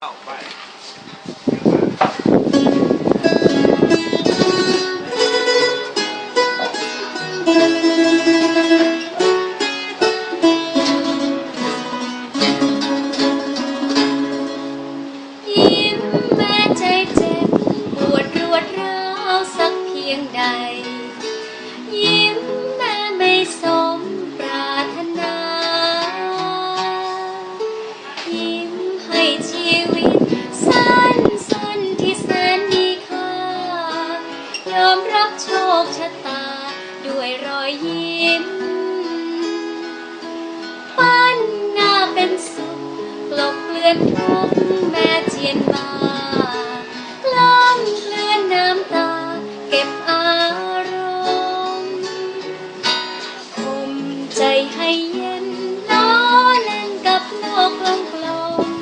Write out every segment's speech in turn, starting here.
ยิ้มแม้ใจเจ็บปวดรวดร้าวสักเพียงใด ยิ้มปั้นหน้าเป็นสุขกลบเกลื่อนทุกแม้เจียนบาล้อมเกลื่อนน้ำตา เก็บอารมณ์คุมใจให้เย็นล้อเล่นกับโลกกลมกลม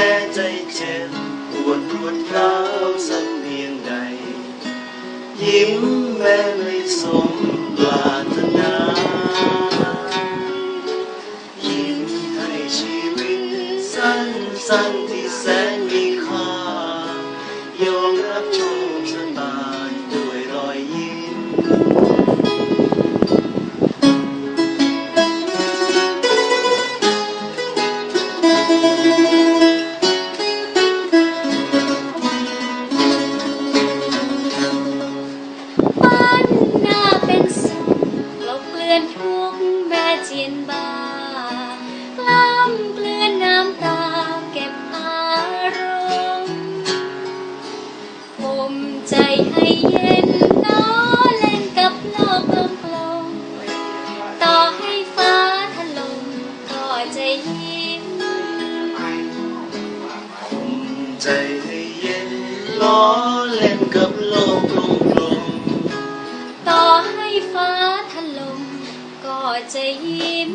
มแม้ใจเจ็บปวดรวดร้าวสักเพียงใด ยิ้มแม้ไม่สมปรารถนา มใจให้เย็นล้อเล่นกับโลกกลมกลมต่อให้ฟ้าถล่มก็จะยิ้มคมใจให้เย็นล้อเล่นกับโลกกลมๆต่อให้ฟ้าถล่มก็จะยิ้ม